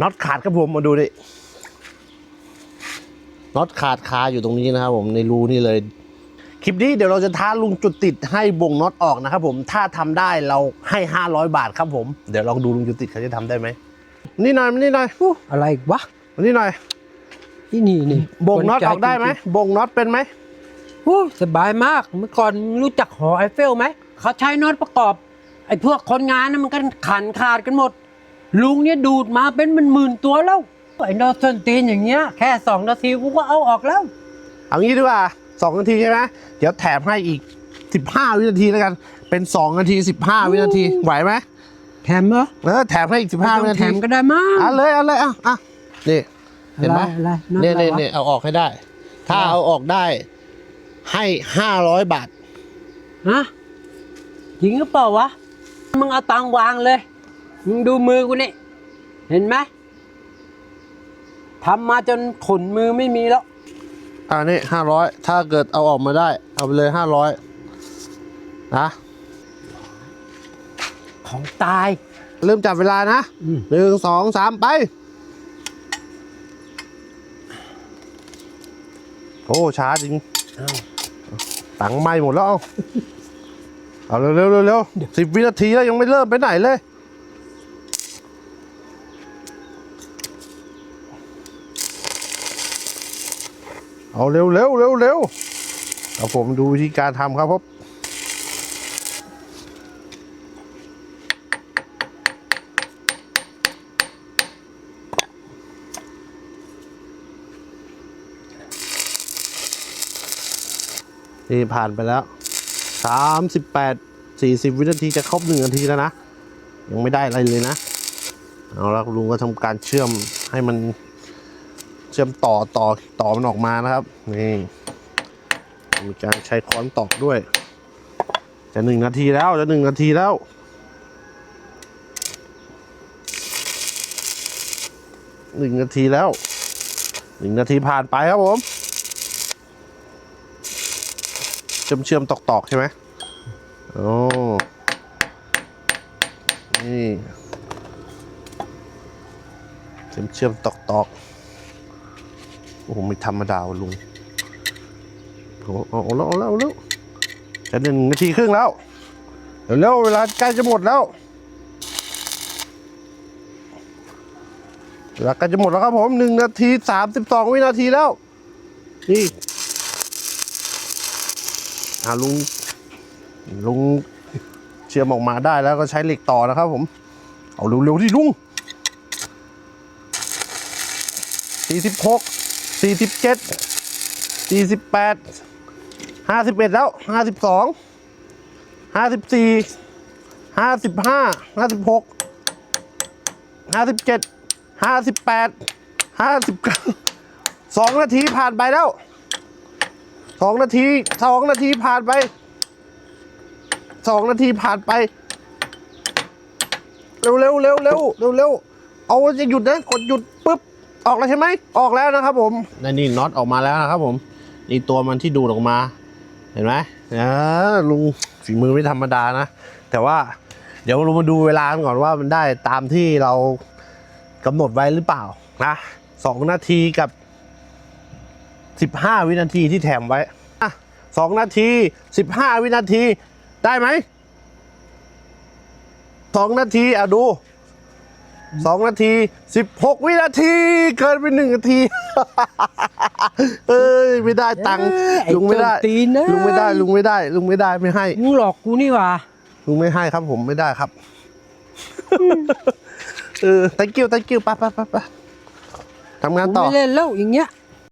น็อตขาดครับผมมาดูดิน็อตขาดคาอยู่ตรงนี้นะครับผมในรูนี่เลย คลิปนี้เดี๋ยวเราจะท้าลุงจุดติดให้บ่งน็อตออกนะครับผมถ้าทำได้เราให้ 500 บาทครับผม เดี๋ยวลองดูลุงจุดติดเขาจะทำได้ไหมนี่หน่อยนี่หน่อยอู้อะไรอีกวะนี่หน่อยนี่นี่นี่บ่งน็อตออกได้ไหมบ่งน็อตเป็นไหมอู้สบายมากเมื่อก่อนรู้จักหอไอเฟลไหมเขาใช้น็อตประกอบไอ้พวกคนงานนะมันก็ขันขาดกันหมด ลุงเนี่ยดูดมาเป็นมันหมื่นๆตัวแล้วไอ้นอตส้นตีนอย่างเงี้ยแค่สองนาทีกูก็เอาออกแล้ว เอางี้ดีกว่าสองนาทีใช่ไหมเดี๋ยวแถมให้อีก15วินาทีแล้วกัน เป็น2นาที15วินาทีไหวไหมแถมเหรอเออแถมให้อีก15วิไม่ต้อนางแถทีมก็ได้มั้งเอาเลยเอาเลยอะอะนี่เห็นไหมอะไรอะไรเนี่ยอะไรเนี่ยวะเนี่ยเอาออกให้ได้ ถ้าอะไรเอาออกได้ ให้500บาทฮะจริงหรือเปล่าวะมึงเอาตังค์วางเลย มึงดูมือกูนี่ เห็นไหมทำมาจนขนมือไม่มีแล้วอ่านี่ห้าร้อยถ้าเกิดเอาออกมาได้ เอาไปเลยห้าร้อยนะของตาย เริ่มจับเวลานะอืม หนึ่งสองสามไป โอ้ช้าจริงอ้าวตังค์ไหม่หมดแล้ว เอา เอาเร็วเร็วเร็วเร็วสิบวินาทีแล้วยังไม่เริ่มไปไหนเลย เอาเร็วเร็วเร็วเร็วเอาผมดูวิธีการทำครับผมนี่ผ่านไปแล้วสามสิบแปดสี่สิบวินาทีจะครบหนึ่งนาทีแล้วนะ ยังไม่ได้อะไรเลยนะ เอาละลุงก็ทำการเชื่อมให้มัน เชื่อมต่อต่อต่อมันออกมานะครับนี่มีการใช้ค้อนตอกด้วย จะหนึ่งนาทีแล้วจะหนึ่งนาทีแล้วหนึ่งนาทีแล้วหนึ่งนาทีผ่านไปครับผม เชื่อมเชื่อมตอกตอกใช่ไหมโอ้นี่เชื่อมเชื่อมตอกตอก โอ้โหไม่ธรรมดาวลุงเอาเอาเอาแล้วเอาแล้วเอาแล้วจะหนึ่งนาทีครึ่งแล้วเร็วๆเวลาใกล้จะหมดแล้วเวลาใกล้จะหมดแล้วครับผมหนึ่งนาทีสามสิบสองวินาทีแล้ว นี่อาลุงลุงเชื่อมออกมาได้แล้วก็ใช้เหล็กต่อนะครับผม เอาเร็วๆที่ลุงสี่ สี่สิบเจ็ดสี่สิบแปดห้าสิบเอ็ดแล้วห้าสิบสองห้าสิบสี่ห้าสิบห้าห้าสิบหกห้าสิบเจ็ดห้าสิบแปดห้าสิบเก้าสองนาทีผ่านไปแล้วสองนาทีสองนาทีผ่านไปสองนาทีผ่านไป เร็วเร็วเร็วเร็วเร็วเร็วเอาจะหยุดนะกดหยุด ออกแล้วใช่ไหมออกแล้วนะครับผมนั่นี่น็อตออกมาแล้วนะครับผมนี่ตัวมันที่ดูดออกมา เห็นไหมอ่าลุงฝีมือไม่ธรรมดานะ แต่ว่าเดี๋ยวเรามาดูเวลากันก่อนว่ามันได้ตามที่เรากำหนดไว้หรือเปล่านะสองนาทีกับสิบห้าวินาทีที่แถมไว้อะสองนาทีสิบห้าวินาทีได้ไหมสองนาทีอะดู สองนาทีสิบหกวินาที เกินไปหนึ่งนาที เอ้ยไม่ได้ตังค์เอ้ยไอ้ลุงไม่ได้ส้นตีนเอ้ยลุงไม่ได้ลุงไม่ได้ ลุงไม่ได้ไม่ให้ มึงหลอกกูนี่หว่าลุงไม่ให้ครับผมไม่ได้ครับ เออ thank you thank you ไปไปไปไปทำงานกูต่อ ไม่เล่นแล้วอย่างเงี้ย